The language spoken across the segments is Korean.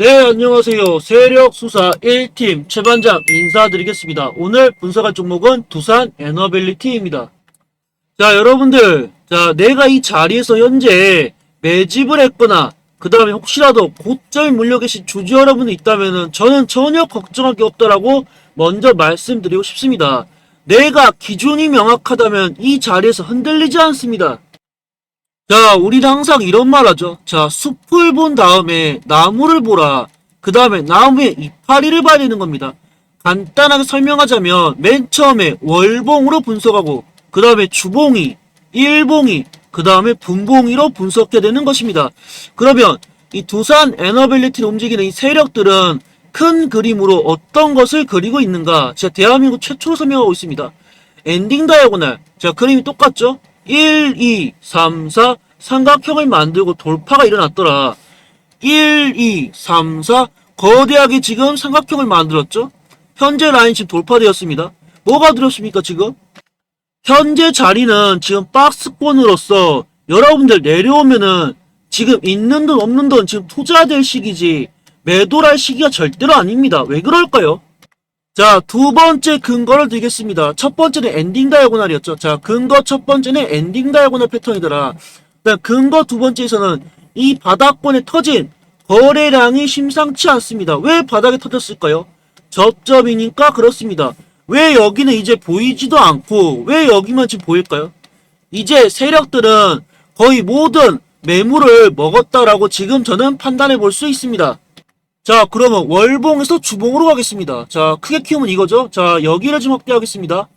네, 안녕하세요. 세력수사 1팀 최반장 인사드리겠습니다. 오늘 분석할 종목은 두산 에너빌리티입니다. 자, 여러분들. 자, 내가 이 자리에서 현재 매집을 했거나, 그 다음에 혹시라도 고점에 물려 계신 주주 여러분이 있다면 은 저는 전혀 걱정할 게 없다라고 먼저 말씀드리고 싶습니다. 내가 기준이 명확하다면 이 자리에서 흔들리지 않습니다. 자, 우리는 항상 이런 말 하죠. 자, 숲을 본 다음에 나무를 보라. 그 다음에 나무의 이파리를 봐야 되는 겁니다. 간단하게 설명하자면 맨 처음에 월봉으로 분석하고 그 다음에 주봉이, 일봉이, 그 다음에 분봉이로 분석해야 되는 것입니다. 그러면 이 두산 에너빌리티를 움직이는 이 세력들은 큰 그림으로 어떤 것을 그리고 있는가? 제가 대한민국 최초로 설명하고 있습니다. 엔딩 다이아고날. 자, 그림이 똑같죠? 1, 2, 3, 4 삼각형을 만들고 돌파가 일어났더라. 1, 2, 3, 4 거대하게 지금 삼각형을 만들었죠? 현재 라인 지금 돌파되었습니다. 뭐가 들었습니까, 지금? 현재 자리는 지금 박스권으로서 여러분들 내려오면은 지금 있는 돈 없는 돈 지금 투자될 시기지 매도할 시기가 절대로 아닙니다. 왜 그럴까요? 자, 두 번째 근거를 드리겠습니다. 첫 번째는 엔딩 다이아고날이었죠. 자, 근거 첫 번째는 엔딩 다이아고날 패턴이더라. 그다음 근거 두 번째에서는 이 바닥권에 터진 거래량이 심상치 않습니다. 왜 바닥에 터졌을까요? 저점이니까 그렇습니다. 왜 여기는 이제 보이지도 않고 왜 여기만 지금 보일까요? 이제 세력들은 거의 모든 매물을 먹었다라고 지금 저는 판단해 볼 수 있습니다. 자, 그러면 월봉에서 주봉으로 가겠습니다. 자, 크게 키우면 이거죠. 자, 여기를 좀 확대하겠습니다.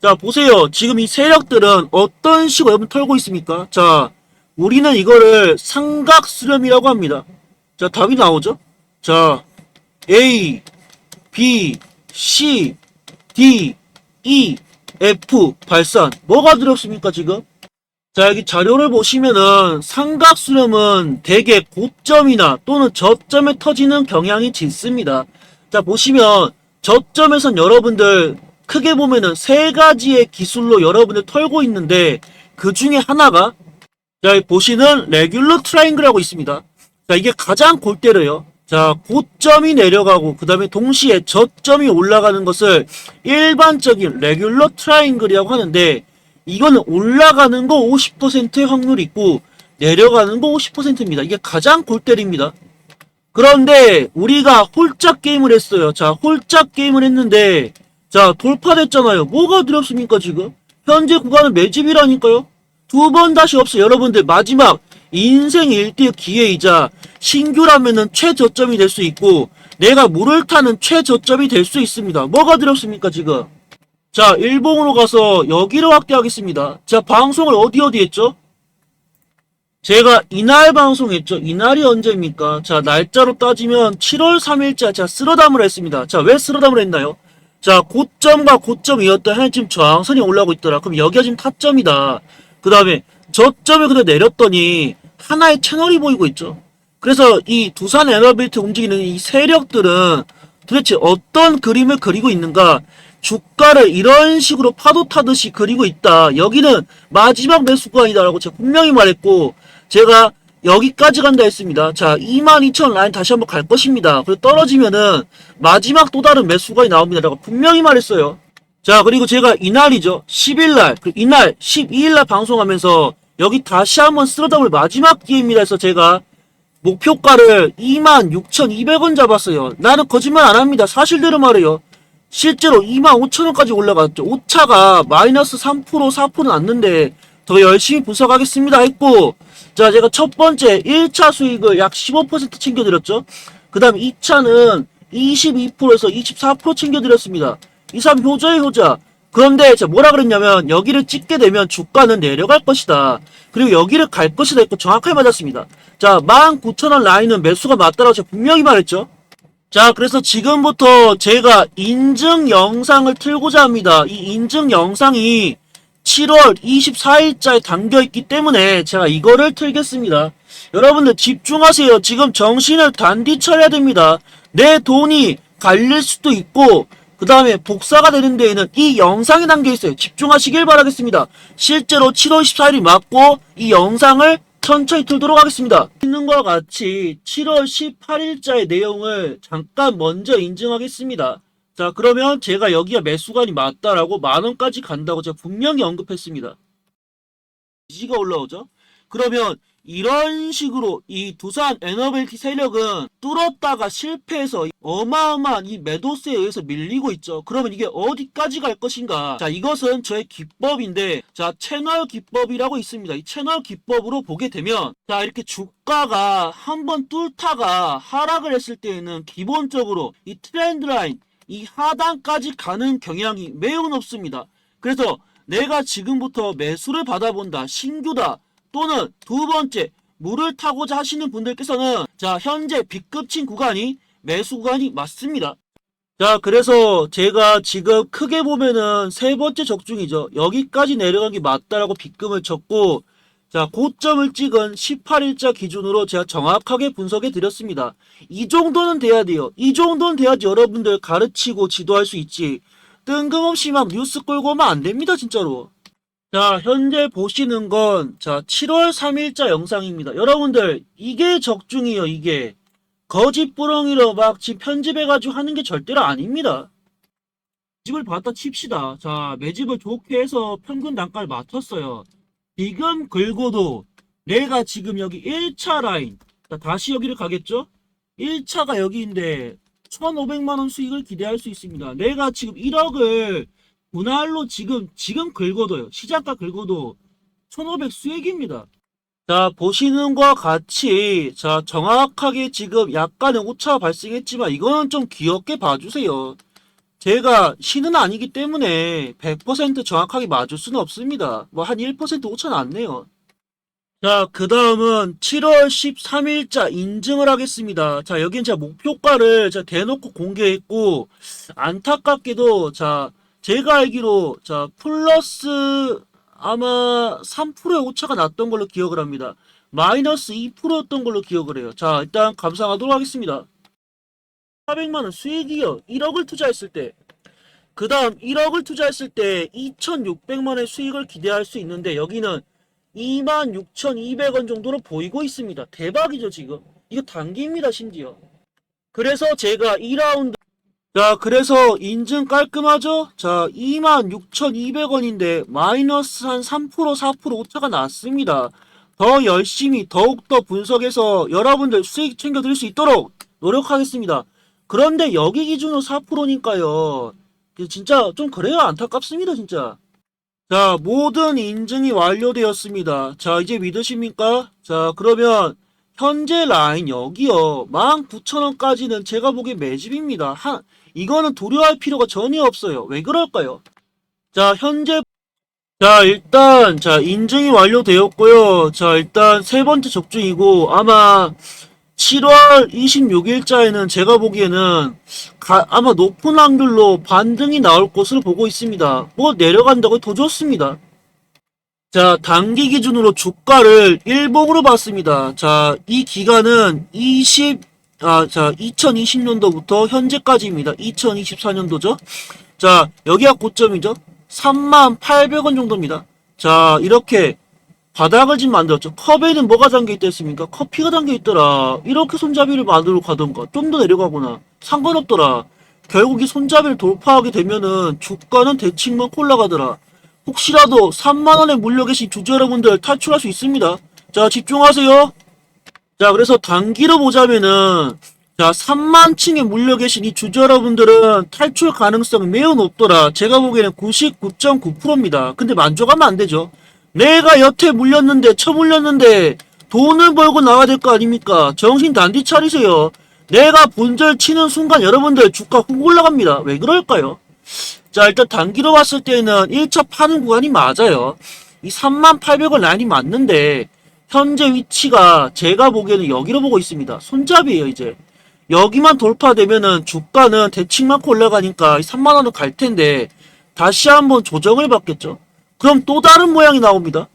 자, 보세요. 지금 이 세력들은 어떤 식으로 여러분 털고 있습니까? 자, 우리는 이거를 삼각수렴이라고 합니다. 자, 답이 나오죠? 자, A, B, C, D, E, F 발산. 뭐가 들었습니까, 지금? 자, 여기 자료를 보시면은 삼각수렴은 대개 고점이나 또는 저점에 터지는 경향이 짙습니다. 자, 보시면 저점에선 여러분들 크게 보면은 세 가지의 기술로 여러분들 털고 있는데 그 중에 하나가 자, 보시는 레귤러 트라이앵글이라고 있습니다. 자, 이게 가장 골때려요. 자, 고점이 내려가고 그 다음에 동시에 저점이 올라가는 것을 일반적인 레귤러 트라이앵글이라고 하는데 이거는 올라가는 거 50%의 확률이 있고 내려가는 거 50%입니다. 이게 가장 골때립니다. 그런데 우리가 홀짝 게임을 했어요. 자, 홀짝 게임을 했는데 자, 돌파됐잖아요. 뭐가 두렵습니까, 지금? 현재 구간은 매집이라니까요. 두 번 다시 없어요. 여러분들 마지막 인생 1대 기회이자 신규라면은 최저점이 될 수 있고 내가 물을 타는 최저점이 될 수 있습니다. 뭐가 두렵습니까, 지금? 자, 일봉으로 가서 여기를 확대하겠습니다. 자, 방송을 어디 어디 했죠? 제가 이날 방송했죠. 이날이 언제입니까? 자, 날짜로 따지면 7월 3일자 제가 쓸어담을 했습니다. 자, 왜 쓸어담을 했나요? 자, 고점과 고점이었던 한 지금 저항선이 올라오고 있더라. 그럼 여기가 지금 타점이다. 그 다음에 저점을 그대로 내렸더니 하나의 채널이 보이고 있죠. 그래서 이 두산 에너빌트 움직이는 이 세력들은 도대체 어떤 그림을 그리고 있는가? 주가를 이런 식으로 파도 타듯이 그리고 있다. 여기는 마지막 매수 구간이다라고 제가 분명히 말했고 제가 여기까지 간다 했습니다. 자, 22,000 라인 다시 한번 갈 것입니다. 그리고 떨어지면은 마지막 또 다른 매수가 나옵니다. 라고 분명히 말했어요. 자, 그리고 제가 이날이죠. 10일날, 그리고 이날 12일날 방송하면서 여기 다시 한번 쓸어담을 마지막 기회입니다. 해서 제가 목표가를 26,200원 잡았어요. 나는 거짓말 안 합니다. 사실대로 말해요. 실제로 25,000원까지 올라갔죠. 오차가 마이너스 3% 4% 났는데 더 열심히 분석하겠습니다 했고 자 제가 첫 번째 1차 수익을 약 15% 챙겨드렸죠. 그 다음 2차는 22%에서 24% 챙겨드렸습니다. 이 사람 효자의 효자. 그런데 제가 뭐라 그랬냐면 여기를 찍게 되면 주가는 내려갈 것이다. 그리고 여기를 갈 것이다 했고 정확하게 맞았습니다. 자 19,000원 라인은 매수가 맞다라고 제가 분명히 말했죠. 자, 그래서 지금부터 제가 인증 영상을 틀고자 합니다. 이 인증 영상이 7월 24일자에 담겨있기 때문에 제가 이거를 틀겠습니다. 여러분들 집중하세요. 지금 정신을 단디 차려야 됩니다. 내 돈이 갈릴 수도 있고, 그 다음에 복사가 되는 데에는 이 영상이 담겨 있어요. 집중하시길 바라겠습니다. 실제로 7월 24일이 맞고, 이 영상을 천천히 틀도록 하겠습니다. 있는 것과 같이 7월 18일자의 내용을 잠깐 먼저 인증하겠습니다. 자, 그러면 제가 여기가 매수관이 맞다라고 만원까지 간다고 제가 분명히 언급했습니다. 지지가 올라오죠? 그러면 이런 식으로 이 두산 에너벨티 세력은 뚫었다가 실패해서 어마어마한 이 매도세에 의해서 밀리고 있죠. 그러면 이게 어디까지 갈 것인가? 자, 이것은 저의 기법인데, 자, 채널 기법이라고 있습니다. 이 채널 기법으로 보게 되면, 자, 이렇게 주가가 한번 뚫다가 하락을 했을 때에는 기본적으로 이 트렌드 라인, 이 하단까지 가는 경향이 매우 높습니다. 그래서 내가 지금부터 매수를 받아본다, 신규다, 또는 두 번째, 물을 타고자 하시는 분들께서는 자, 현재 B급친 구간이 매수 구간이 맞습니다. 자, 그래서 제가 지금 크게 보면은 세 번째 적중이죠. 여기까지 내려간 게 맞다라고 B급을 쳤고, 자, 고점을 찍은 18일자 기준으로 제가 정확하게 분석해 드렸습니다. 이 정도는 돼야 돼요. 이 정도는 돼야지 여러분들 가르치고 지도할 수 있지. 뜬금없이 막 뉴스 끌고 오면 안 됩니다, 진짜로. 자, 현재 보시는 건, 자, 7월 3일자 영상입니다. 여러분들, 이게 적중이에요, 이게. 거짓부렁이로 막 지금 편집해가지고 하는 게 절대로 아닙니다. 매집을 봤다 칩시다. 자, 매집을 좋게 해서 평균 단가를 맞췄어요. 지금 긁어도 내가 지금 여기 1차 라인, 자, 다시 여기를 가겠죠? 1차가 여기인데, 1,500만원 수익을 기대할 수 있습니다. 내가 지금 1억을 분할로 지금 지금 긁어도요. 시장가 긁어도 1,500 수익입니다. 자, 보시는 것과 같이 자, 정확하게 지금 약간의 오차가 발생했지만 이거는 좀 귀엽게 봐주세요. 제가 신은 아니기 때문에 100% 정확하게 맞을 수는 없습니다. 뭐 한 1% 오차 났네요. 자, 그 다음은 7월 13일자 인증을 하겠습니다. 자, 여긴 제가 목표가를 제가 대놓고 공개했고, 안타깝게도, 자, 제가 알기로 자 플러스 아마 3%의 오차가 났던 걸로 기억을 합니다. 마이너스 2%였던 걸로 기억을 해요. 자 일단 감상하도록 하겠습니다. 400만원 수익이요. 1억을 투자했을 때. 그 다음 1억을 투자했을 때 2,600만원의 수익을 기대할 수 있는데 여기는 26,200원 정도로 보이고 있습니다. 대박이죠 지금. 이거 단기입니다 심지어. 그래서 제가 2라운드 자, 그래서 인증 깔끔하죠? 자, 26,200원인데 마이너스 한 3% 4% 오차가 났습니다. 더 열심히 더욱더 분석해서 여러분들 수익 챙겨드릴 수 있도록 노력하겠습니다. 그런데 여기 기준으로 4%니까요. 진짜 좀 그래요. 안타깝습니다, 진짜. 자, 모든 인증이 완료되었습니다. 자, 이제 믿으십니까? 자, 그러면 현재 라인 여기요. 19,000원까지는 제가 보기엔 매집입니다. 한, 이거는 두려워할 필요가 전혀 없어요. 왜 그럴까요? 자, 현재 자, 일단 자, 인증이 완료되었고요. 자, 일단 세 번째 적중이고 아마 7월 26일자에는 제가 보기에는 가- 아마 높은 확률로 반등이 나올 것으로 보고 있습니다. 뭐 내려간다고 더 좋습니다. 자, 단기 기준으로 주가를 일봉으로 봤습니다. 자, 이 기간은 20, 아, 자, 2020년도부터 현재까지입니다. 2024년도죠. 자, 여기가 고점이죠. 3만 800원 정도입니다. 자, 이렇게 바닥을 지금 만들었죠. 컵에는 뭐가 담겨 있댔습니까? 커피가 담겨 있더라. 이렇게 손잡이를 만들어 가던가, 좀 더 내려가거나, 상관없더라. 결국 이 손잡이를 돌파하게 되면은 주가는 대칭만 올라가더라. 혹시라도 3만원에 물려 계신 주주 여러분들 탈출할 수 있습니다. 자, 집중하세요. 자, 그래서 단기로 보자면은, 자, 3만 층에 물려 계신 이 주주 여러분들은 탈출 가능성이 매우 높더라. 제가 보기에는 99.9%입니다. 근데 만족하면 안 되죠. 내가 여태 물렸는데, 쳐물렸는데, 돈을 벌고 나와야 될 거 아닙니까? 정신 단디 차리세요. 내가 본절 치는 순간 여러분들 주가 훅 올라갑니다. 왜 그럴까요? 자, 일단 단기로 봤을 때는 1차 파는 구간이 맞아요. 이 3800원 라인이 맞는데, 현재 위치가 제가 보기에는 여기로 보고 있습니다. 손잡이에요, 이제. 여기만 돌파되면은 주가는 대칭 많고 올라가니까 3만원은 갈 텐데, 다시 한번 조정을 받겠죠. 그럼 또 다른 모양이 나옵니다.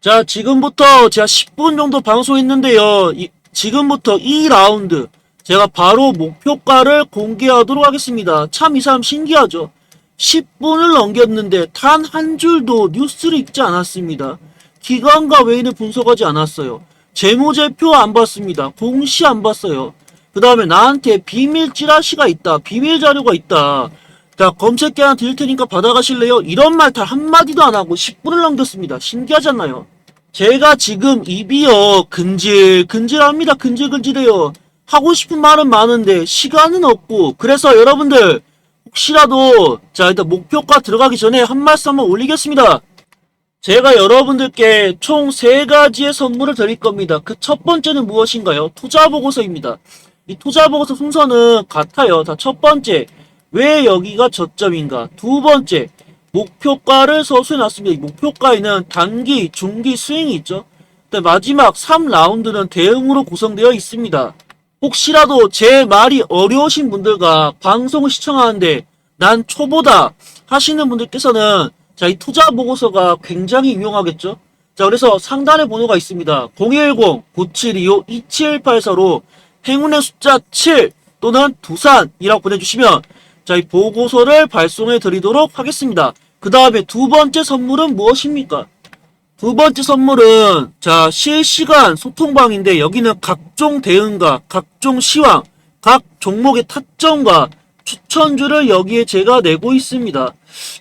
자, 지금부터 제가 10분 정도 방송했는데요. 이- 지금부터 2라운드. 제가 바로 목표가를 공개하도록 하겠습니다. 참 이 사람 신기하죠? 10분을 넘겼는데 단 한 줄도 뉴스를 읽지 않았습니다. 기관과 외인을 분석하지 않았어요. 재무제표 안 봤습니다. 공시 안 봤어요. 그 다음에 나한테 비밀 찌라시가 있다. 비밀 자료가 있다. 자, 검색기한 드릴 테니까 받아가실래요? 이런 말 다 한마디도 안 하고 10분을 넘겼습니다. 신기하잖아요. 제가 지금 입이요, 근질, 근질합니다. 근질근질해요. 하고 싶은 말은 많은데, 시간은 없고, 그래서 여러분들, 혹시라도, 자, 일단 목표가 들어가기 전에 한 말씀 한번 올리겠습니다. 제가 여러분들께 총 세 가지의 선물을 드릴 겁니다. 그 첫 번째는 무엇인가요? 투자 보고서입니다. 이 투자 보고서 순서는 같아요. 다 첫 번째, 왜 여기가 저점인가? 두 번째, 목표가를 서술해 놨습니다. 이 목표가에는 단기, 중기 스윙이 있죠. 근데 마지막 3라운드는 대응으로 구성되어 있습니다. 혹시라도 제 말이 어려우신 분들과 방송을 시청하는데 난 초보다 하시는 분들께서는 자, 이 투자 보고서가 굉장히 유용하겠죠? 자, 그래서 상단에 번호가 있습니다. 010-9725-2784로 행운의 숫자 7 또는 두산이라고 보내주시면 자, 이 보고서를 발송해 드리도록 하겠습니다. 그 다음에 두 번째 선물은 무엇입니까? 두 번째 선물은 자 실시간 소통방인데 여기는 각종 대응과 각종 시황, 각 종목의 타점과 추천주를 여기에 제가 내고 있습니다.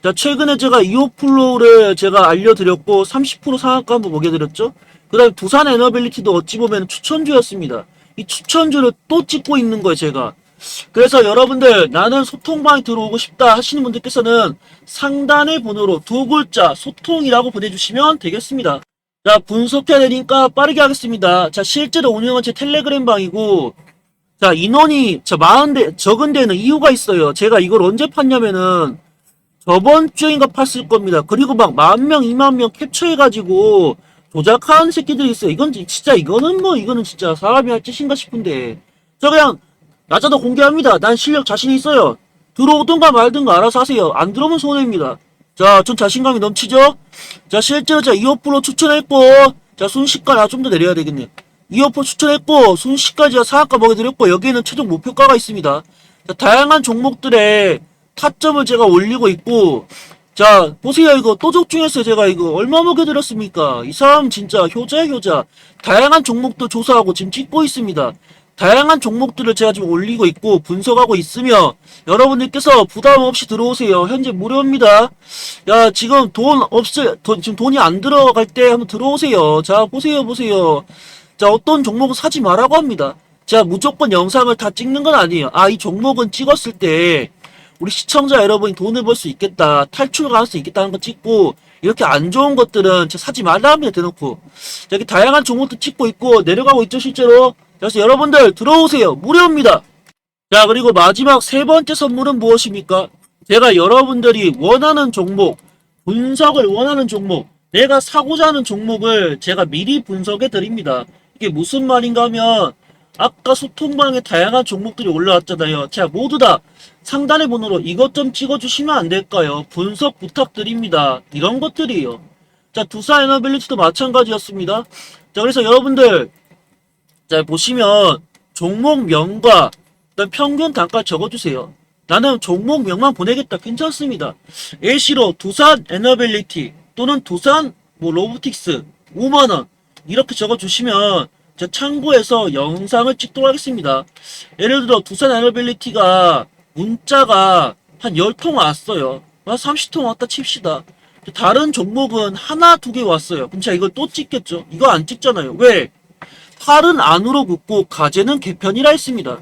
자 최근에 제가 이오플로우를 제가 알려드렸고 30% 상한가 한번 먹여드렸죠. 그 다음에 두산 에너빌리티도 어찌 보면 추천주였습니다. 이 추천주를 또 찍고 있는 거예요 제가. 그래서 여러분들 나는 소통방에 들어오고 싶다 하시는 분들께서는 상단의 번호로 두 글자 소통이라고 보내주시면 되겠습니다. 자 분석해야 되니까 빠르게 하겠습니다. 자 실제로 운영한 제 텔레그램 방이고 자 인원이 자 많은데 적은 데는 이유가 있어요. 제가 이걸 언제 팠냐면은 저번 주인가 팠을 겁니다. 그리고 막 만 명, 이만 명 캡처해가지고 조작하는 새끼들이 있어요. 이건 진짜 이거는 뭐 이거는 진짜 사람이 할 짓인가 싶은데 저 그냥 낮아도 공개합니다. 난 실력 자신 있어요. 들어오든가 말든가 알아서 하세요. 안 들어오면 손해입니다. 자, 전 자신감이 넘치죠? 자, 실제로 자, 이어프로 추천했고, 자, 순식간에, 아, 좀 더 내려야 되겠네. 이어프 추천했고, 제가 상한가 먹여드렸고, 여기에는 최종 목표가가 있습니다. 자, 다양한 종목들의 타점을 제가 올리고 있고, 자, 보세요. 이거 또 적 중에서 제가 이거 얼마 먹여드렸습니까? 이 사람 진짜 효자야, 효자. 다양한 종목도 조사하고 지금 찍고 있습니다. 다양한 종목들을 제가 지금 올리고 있고 분석하고 있으며 여러분들께서 부담 없이 들어오세요. 현재 무료입니다. 야 지금 돈 없을 돈, 지금 돈이 안 들어갈 때 한번 들어오세요. 자 보세요 보세요. 자 어떤 종목은 사지 말라고 합니다. 자 무조건 영상을 다 찍는 건 아니에요. 아 이 종목은 찍었을 때 우리 시청자 여러분이 돈을 벌 수 있겠다 탈출 가능성 있겠다는 거 찍고 이렇게 안 좋은 것들은 저 사지 말라 합니다 대놓고 자, 이렇게 다양한 종목도 찍고 있고 내려가고 있죠 실제로 그래서 여러분들 들어오세요. 무료입니다. 자 그리고 마지막 세 번째 선물은 무엇입니까? 제가 여러분들이 원하는 종목, 분석을 원하는 종목, 내가 사고자 하는 종목을 제가 미리 분석해 드립니다. 이게 무슨 말인가 하면 아까 소통방에 다양한 종목들이 올라왔잖아요. 자 모두 다 상단의 번호로 이것 좀 찍어주시면 안 될까요? 분석 부탁드립니다. 이런 것들이에요. 자 두사 에너빌리티도 마찬가지였습니다. 자 그래서 여러분들 자, 보시면 종목명과 평균 단가 적어주세요. 나는 종목명만 보내겠다. 괜찮습니다. 예시로 두산 에너빌리티 또는 두산 뭐 로보틱스 5만원 이렇게 적어주시면 제가 참고해서 영상을 찍도록 하겠습니다. 예를 들어 두산 에너빌리티가 문자가 한 10통 왔어요. 한 30통 왔다 칩시다. 다른 종목은 하나 두 개 왔어요. 그럼 제가 이걸 또 찍겠죠. 이거 안 찍잖아요. 왜? 팔은 안으로 굽고 가재는 개편이라 했습니다.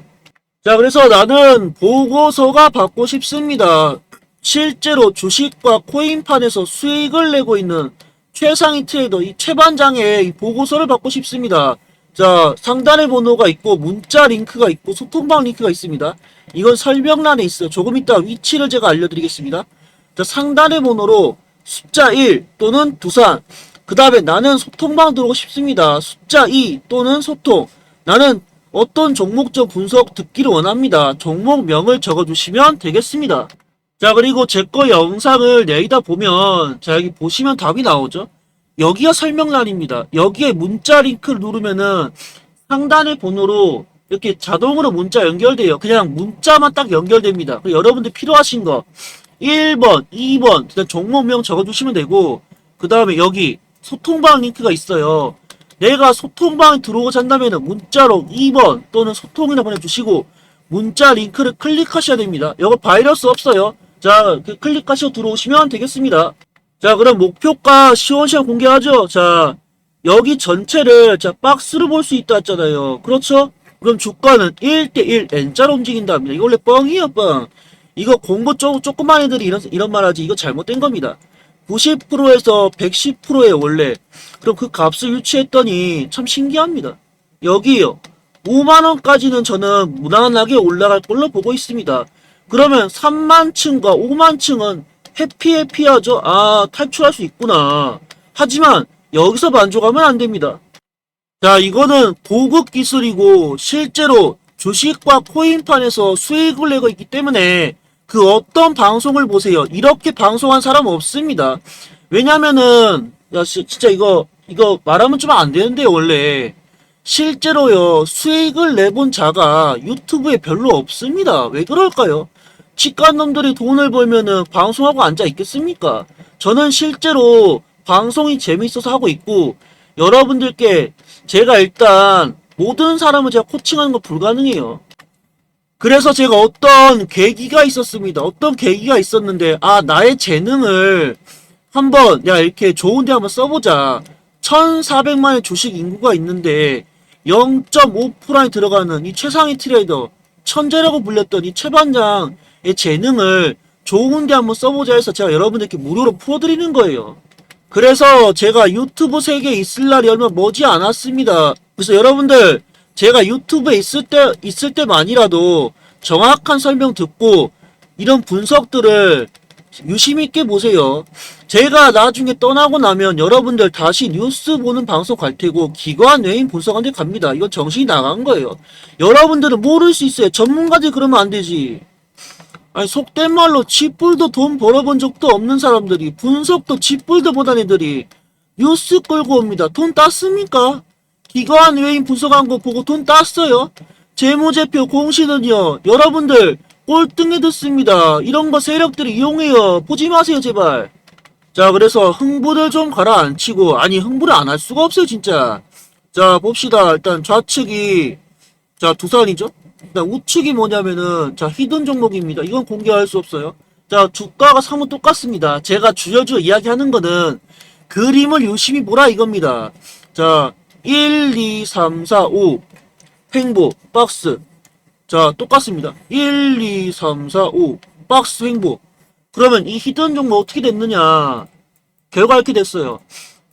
자, 그래서 나는 보고서가 받고 싶습니다. 실제로 주식과 코인판에서 수익을 내고 있는 최상위 트레이더 이 최반장의 이 보고서를 받고 싶습니다. 자, 상단에 번호가 있고 문자 링크가 있고 소통방 링크가 있습니다. 이건 설명란에 있어요. 조금 이따 위치를 제가 알려드리겠습니다. 자, 상단의 번호로 숫자 1 또는 두산 그 다음에 나는 소통방 들어오고 싶습니다. 숫자 2 또는 소통. 나는 어떤 종목적 분석 듣기를 원합니다. 종목명을 적어주시면 되겠습니다. 자 그리고 제 거 영상을 내리다 보면 자 여기 보시면 답이 나오죠. 여기가 설명란입니다. 여기에 문자 링크를 누르면은 상단의 번호로 이렇게 자동으로 문자 연결돼요. 그냥 문자만 딱 연결됩니다. 여러분들 필요하신 거 1번, 2번, 그다음 종목명 적어주시면 되고 그 다음에 여기 소통방 링크가 있어요. 내가 소통방에 들어오고자 한다면 문자로 2번 또는 소통이나 보내주시고 문자 링크를 클릭하셔야 됩니다. 이거 바이러스 없어요. 자, 그 클릭하시고 들어오시면 되겠습니다. 자, 그럼 목표가 시원시원 공개하죠. 자, 여기 전체를 자 박스로 볼 수 있다 했잖아요. 그렇죠? 그럼 주가는 1대1 N자로 움직인답니다. 이거 원래 뻥이에요, 뻥. 이거 공부 조, 조그만 애들이 이런, 이런 말 하지. 이거 잘못된 겁니다. 90%에서 110%에 원래. 그럼 그 값을 유치했더니 참 신기합니다. 여기요. 5만원까지는 저는 무난하게 올라갈 걸로 보고 있습니다. 그러면 3만층과 5만층은 해피해피하죠? 아, 탈출할 수 있구나. 하지만 여기서 만족하면 안 됩니다. 자, 이거는 고급 기술이고 실제로 주식과 코인판에서 수익을 내고 있기 때문에 그 어떤 방송을 보세요. 이렇게 방송한 사람 없습니다. 왜냐면은 야 시- 진짜 이거 이거 말하면 좀 안 되는데 원래 실제로요 수익을 내본 자가 유튜브에 별로 없습니다. 왜 그럴까요? 치과 놈들이 돈을 벌면은 방송하고 앉아 있겠습니까? 저는 실제로 방송이 재밌어서 하고 있고 여러분들께 제가 일단 모든 사람을 제가 코칭하는 거 불가능해요. 그래서 제가 어떤 계기가 있었습니다. 어떤 계기가 있었는데 아 나의 재능을 한번 야 이렇게 좋은 데 한번 써보자. 1,400만의 주식 인구가 있는데 0.5%에 들어가는 이 최상위 트레이더 천재라고 불렸던 이 최반장 의 재능을 좋은데 한번 써보자 해서 제가 여러분들께 무료로 풀어드리는 거예요. 그래서 제가 유튜브 세계에 있을 날이 얼마 머지 않았습니다. 그래서 여러분들 제가 유튜브에 있을 때 있을 때만이라도 정확한 설명 듣고 이런 분석들을 유심 있게 보세요. 제가 나중에 떠나고 나면 여러분들 다시 뉴스 보는 방송 갈 테고 기관 외인 분석한테 갑니다. 이건 정신이 나간 거예요. 여러분들은 모를 수 있어요. 전문가들 그러면 안 되지. 아니 속된 말로 쥐뿔도 돈 벌어본 적도 없는 사람들이 분석도 쥐뿔도 못한 애들이 뉴스 끌고 옵니다. 돈 땄습니까? 기관 외인 분석한 거 보고 돈 땄어요. 재무제표 공시는요. 여러분들 꼴등에 듣습니다. 이런 거 세력들이 이용해요. 보지 마세요 제발. 자 그래서 흥부를 좀 가라앉히고 아니 흥부를 안 할 수가 없어요 진짜. 자 봅시다. 일단 좌측이 자 두산이죠. 일단 우측이 뭐냐면은 자 히든 종목입니다. 이건 공개할 수 없어요. 자 주가가 사뭇 똑같습니다. 제가 주여주 이야기하는 거는 그림을 유심히 보라 이겁니다. 자 1, 2, 3, 4, 5 횡보 박스 자 똑같습니다. 1, 2, 3, 4, 5 박스 횡보 그러면 이 히든 종목 어떻게 됐느냐 결과 이렇게 됐어요.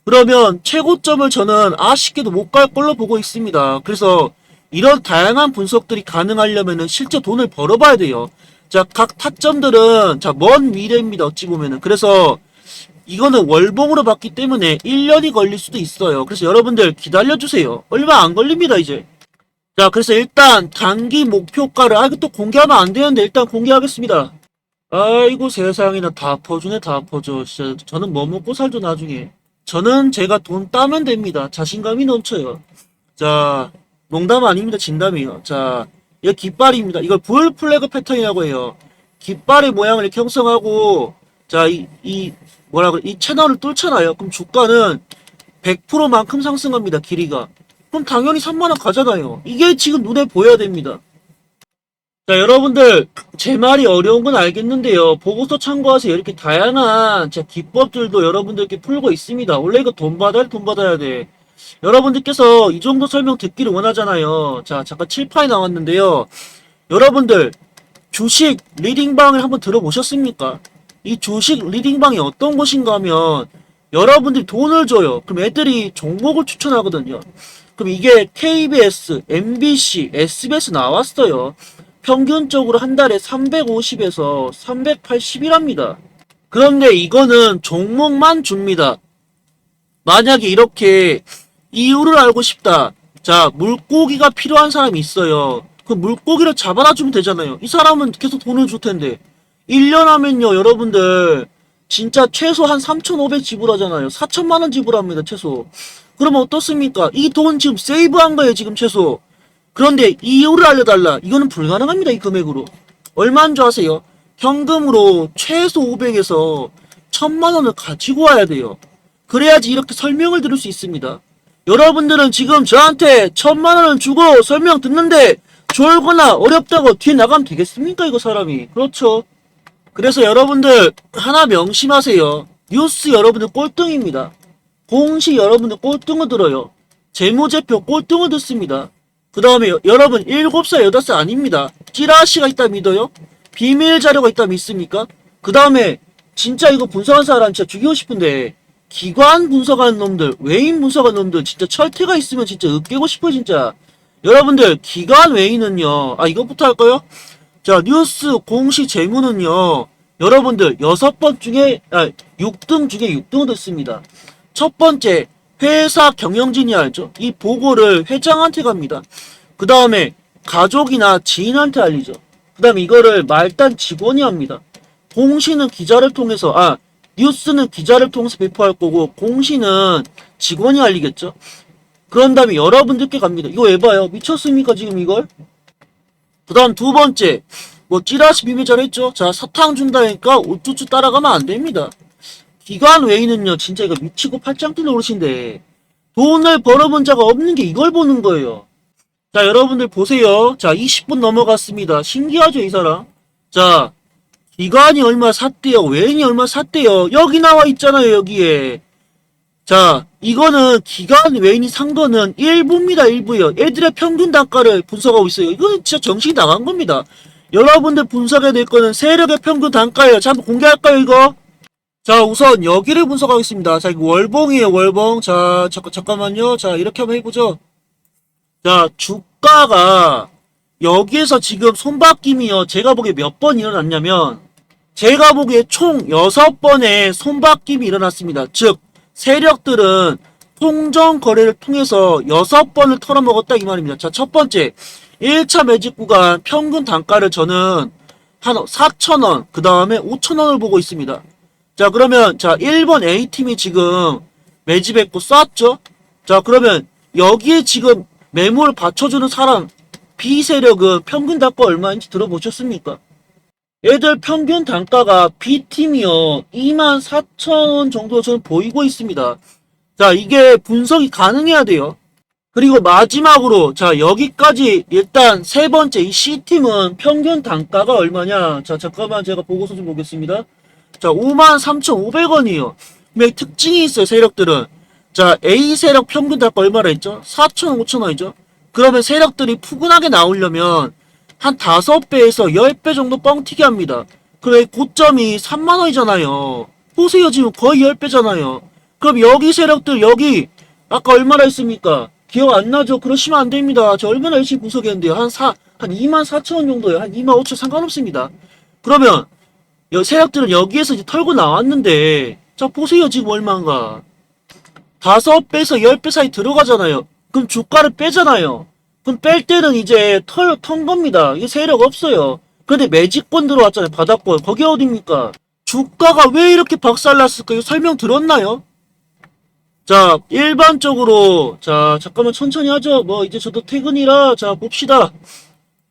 그러면 최고점을 저는 아쉽게도 못 갈 걸로 보고 있습니다. 그래서 이런 다양한 분석들이 가능하려면은 실제 돈을 벌어봐야 돼요. 자, 각 타점들은 자, 먼 미래입니다. 어찌 보면은. 그래서 이거는 월봉으로 봤기 때문에 1년이 걸릴 수도 있어요. 그래서 여러분들 기다려주세요. 얼마 안 걸립니다, 이제. 자, 그래서 일단 단기 목표가를, 아, 이거 또 공개하면 안 되는데 일단 공개하겠습니다. 아이고 세상에나 다 퍼주네 다 퍼줘 진짜 저는 뭐 먹고 살죠 나중에 저는 제가 돈 따면 됩니다 자신감이 넘쳐요 자 농담 아닙니다. 진담이에요. 자 이거 깃발입니다. 이걸 불 플래그 패턴이라고 해요. 깃발의 모양을 이렇게 형성하고 자 이 이 뭐라 그래? 이 채널을 뚫잖아요. 그럼 주가는 100%만큼 상승합니다 길이가. 그럼 당연히 3만 원 가잖아요. 이게 지금 눈에 보여야 됩니다. 자, 여러분들, 제 말이 어려운 건 알겠는데요. 보고서 참고하세요. 이렇게 다양한 제 기법들도 여러분들께 풀고 있습니다. 원래 이거 돈 받아야 돼, 돈 받아야 돼. 여러분들께서 이 정도 설명 듣기를 원하잖아요. 자, 잠깐 칠판이 나왔는데요. 여러분들, 주식 리딩방을 한번 들어보셨습니까? 이 주식 리딩방이 어떤 곳인가 하면 여러분들이 돈을 줘요. 그럼 애들이 종목을 추천하거든요. 그럼 이게 KBS, MBC, SBS 나왔어요. 평균적으로 한 달에 350에서 380이랍니다. 그런데 이거는 종목만 줍니다. 만약에 이렇게 이유를 알고 싶다. 자, 물고기가 필요한 사람이 있어요. 그 물고기를 잡아다 주면 되잖아요. 이 사람은 계속 돈을 줄 텐데. 1년 하면요, 여러분들. 진짜 최소 한 3,500 지불하잖아요. 4천만원 지불합니다, 최소. 그러면 어떻습니까? 이 돈 지금 세이브한 거예요, 지금 최소. 그런데 이유를 알려달라. 이거는 불가능합니다. 이 금액으로. 얼마인 줄 아세요? 현금으로 최소 500에서 1000만 원을 가지고 와야 돼요. 그래야지 이렇게 설명을 들을 수 있습니다. 여러분들은 지금 저한테 천만 원을 주고 설명 듣는데 졸거나 어렵다고 뒤에 나가면 되겠습니까 이거 사람이? 그렇죠? 그래서 여러분들 하나 명심하세요. 뉴스 여러분들 꼴등입니다. 공시 여러분들 꼴등을 들어요. 재무제표 꼴등을 듣습니다. 그 다음에 여러분 7살 8살 아닙니다. 찌라시가 있다 믿어요? 비밀 자료가 있다 믿습니까? 그 다음에 진짜 이거 분석한 사람 진짜 죽이고 싶은데 기관 분석하는 놈들, 외인 분석하는 놈들 진짜 철퇴가 있으면 진짜 으깨고 싶어 진짜. 여러분들 기관 외인은요. 아 이것부터 할까요? 자 뉴스 공시 재무는요. 여러분들 여섯 번 중에 아 6등 중에 6등을 듣습니다. 첫 번째 회사 경영진이 알죠? 이 보고를 회장한테 갑니다. 그 다음에 가족이나 지인한테 알리죠. 그 다음에 이거를 말단 직원이 합니다. 공시는 기자를 통해서 아 뉴스는 기자를 통해서 배포할 거고 공시는 직원이 알리겠죠. 그런 다음에 여러분들께 갑니다. 이거 왜 봐요? 미쳤습니까 지금 이걸? 그 다음 두 번째 뭐 찌라시 비밀자료 했죠? 자 사탕 준다니까 우쭈쭈 따라가면 안 됩니다. 기관 외에는요 진짜 이거 미치고 팔짱 뛸 노릇인데 돈을 벌어본 자가 없는 게 이걸 보는 거예요. 자 여러분들 보세요. 자 20분 넘어갔습니다. 신기하죠 이 사람? 자 기관이 얼마 샀대요. 외인이 얼마 샀대요. 여기 나와 있잖아요, 여기에. 자, 이거는 기관 외인이 산 거는 일부입니다, 일부요. 애들의 평균 단가를 분석하고 있어요. 이거는 진짜 정신이 나간 겁니다. 여러분들 분석해야 될 거는 세력의 평균 단가예요. 자, 한번 공개할까요, 이거? 자, 우선 여기를 분석하겠습니다. 자, 이거 월봉이에요, 월봉. 자, 잠깐, 잠깐만요. 자, 이렇게 한번 해보죠. 자, 주가가 여기에서 지금 손바뀜이요. 제가 보기에 몇 번 일어났냐면, 제가 보기에 총 6번의 손바뀜이 일어났습니다. 즉, 세력들은 통정 거래를 통해서 6번을 털어먹었다 이 말입니다. 자, 첫 번째, 1차 매집 구간 평균 단가를 저는 한 4,000원, 그 다음에 5,000원을 보고 있습니다. 자, 그러면, 자, 1번 A팀이 지금 매집했고 쐈죠? 자, 그러면 여기에 지금 매물 받쳐주는 사람, B 세력은 평균 단가 얼마인지 들어보셨습니까? 애들 평균 단가가 B팀이요. 24,000원 정도 저는 보이고 있습니다. 자, 이게 분석이 가능해야 돼요. 그리고 마지막으로, 자, 여기까지 일단 세 번째 이 C팀은 평균 단가가 얼마냐? 자, 잠깐만 제가 보고서 좀 보겠습니다. 자, 53,500원이에요. 근데 특징이 있어요, 세력들은. 자, A 세력 평균 단가 얼마나 했죠? 4,000원, 5,000원이죠? 그러면 세력들이 푸근하게 나오려면 한 5배에서 10배 정도 뻥튀기 합니다. 그래 고점이 3만원이잖아요. 보세요 지금 거의 10배잖아요. 그럼 여기 세력들 여기 아까 얼마나 했습니까? 기억 안 나죠? 그러시면 안 됩니다. 저 얼마나 열심히 분석했는데요. 한 4, 한 2만 4천 원 정도요. 한 2만 5천 상관없습니다. 그러면 여, 세력들은 여기에서 이제 털고 나왔는데 자 보세요 지금 얼마인가. 5배에서 10배 사이 들어가잖아요. 그럼 주가를 빼잖아요. 그럼 뺄 때는 이제 털, 턴 겁니다. 이게 세력 없어요. 근데 매직권 들어왔잖아요. 바닥권. 거기 어딥니까? 주가가 왜 이렇게 박살났을까? 이거 설명 들었나요? 자, 일반적으로, 자, 잠깐만 천천히 하죠. 뭐, 이제 저도 퇴근이라, 자, 봅시다.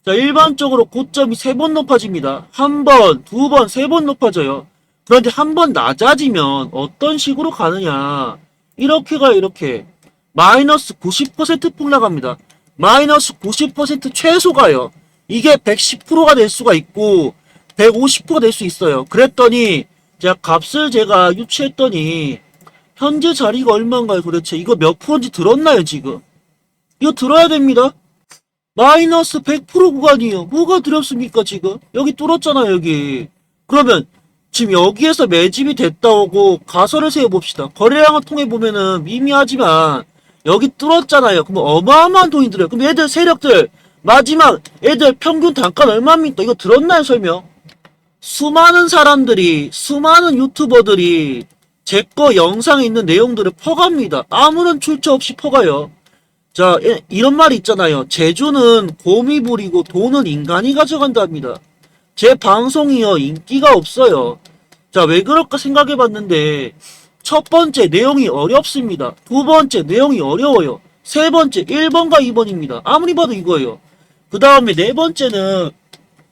자, 일반적으로 고점이 세 번 높아집니다. 한 번, 두 번, 세 번 높아져요. 그런데 한 번 낮아지면 어떤 식으로 가느냐. 이렇게가 이렇게. 마이너스 90%폭 나갑니다. 마이너스 90% 최소가요. 이게 110%가 될 수가 있고 150%가 될 수 있어요. 그랬더니 제가 값을 제가 유추했더니 현재 자리가 얼마인가요 도대체? 이거 몇 프로인지 들었나요 지금? 이거 들어야 됩니다. 마이너스 100% 구간이에요. 뭐가 두렵습니까 지금? 여기 뚫었잖아요 여기. 그러면 지금 여기에서 매집이 됐다고 가설을 세워봅시다. 거래량을 통해 보면은 미미하지만 여기 뚫었잖아요. 그럼 어마어마한 돈이 들어요. 그럼 얘들 세력들 마지막 애들 평균 단가는 얼마입니까? 이거 들었나요 설명? 수많은 사람들이 수많은 유튜버들이 제 거 영상에 있는 내용들을 퍼갑니다. 아무런 출처 없이 퍼가요. 자 예, 이런 말이 있잖아요. 제주는 곰이 부리고 돈은 인간이 가져간답니다. 제 방송이요 인기가 없어요. 자 왜 그럴까 생각해봤는데 첫 번째 내용이 어렵습니다. 두 번째 내용이 어려워요. 세 번째 1번과 2번입니다. 아무리 봐도 이거예요. 그 다음에 네 번째는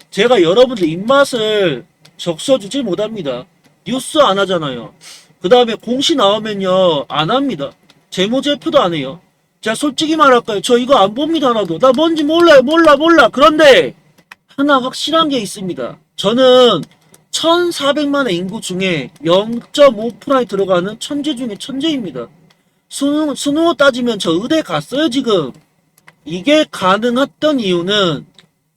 제가 여러분들 입맛을 적셔주질 못합니다. 뉴스 안 하잖아요. 그 다음에 공시 나오면요 안 합니다. 재무제표도 안 해요. 제가 솔직히 말할까요? 저 이거 안 봅니다, 하나도. 나 뭔지 몰라요, 몰라, 몰라. 그런데, 하나 확실한 게 있습니다. 저는 1400만의 인구 중에 0.5%에 들어가는 천재 중에 천재입니다. 수능, 수능으로 따지면 저 의대 갔어요, 지금. 이게 가능했던 이유는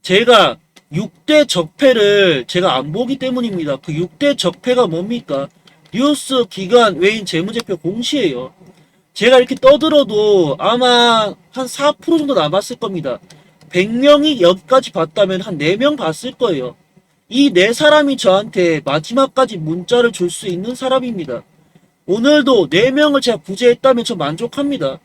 제가 6대 적폐를 제가 안 보기 때문입니다. 그 6대 적폐가 뭡니까? 뉴스, 기관, 외인, 재무제표 공시예요. 제가 이렇게 떠들어도 아마 한 4% 정도 남았을 겁니다. 100명이 여기까지 봤다면 한 4명 봤을 거예요. 이 네 사람이 저한테 마지막까지 문자를 줄 수 있는 사람입니다. 오늘도 4명을 제가 구제했다면 저 만족합니다.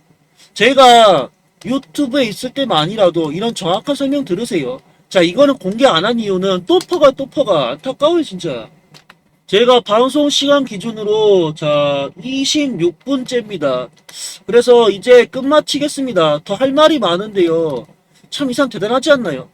제가 유튜브에 있을 때만이라도 이런 정확한 설명 들으세요. 자, 이거는 공개 안 한 이유는 또퍼가 또퍼가 안타까워요, 진짜. 제가 방송 시간 기준으로 자 26분째입니다. 그래서 이제 끝마치겠습니다. 더 할 말이 많은데요. 참 이상 대단하지 않나요?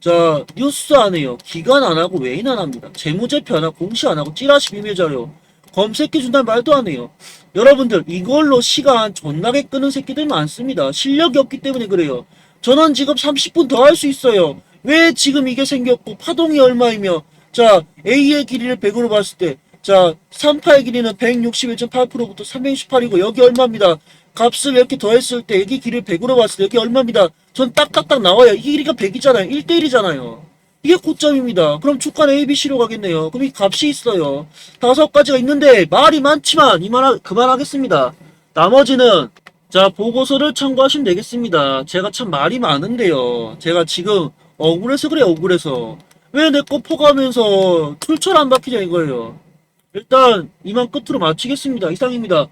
자 뉴스 안 해요. 기관 안 하고 외인 안 합니다. 재무제표 안 하고 공시 안 하고 찌라시 비밀자료 검색해 준다는 말도 안 해요. 여러분들 이걸로 시간 존나게 끄는 새끼들 많습니다. 실력이 없기 때문에 그래요. 저는 지금 30분 더 할 수 있어요. 왜 지금 이게 생겼고 파동이 얼마이며 자 A의 길이를 100으로 봤을 때 자 3파의 길이는 161.8%부터 368이고 여기 얼마입니다. 값을 이렇게 더했을 때 여기 길이를 100으로 봤을 때 여기 얼마입니다. 전 딱딱딱 나와요. 이 길이가 100이잖아요. 1대1이잖아요. 이게 고점입니다. 그럼 주가는 ABC로 가겠네요. 그럼 이 값이 있어요. 다섯 가지가 있는데 말이 많지만 이만 그만하겠습니다. 나머지는 자 보고서를 참고하시면 되겠습니다. 제가 참 말이 많은데요. 제가 지금 억울해서 그래 억울해서 왜 내 거 포가면서 출처를 안 박히냐 이거예요. 일단 이만 끝으로 마치겠습니다. 이상입니다.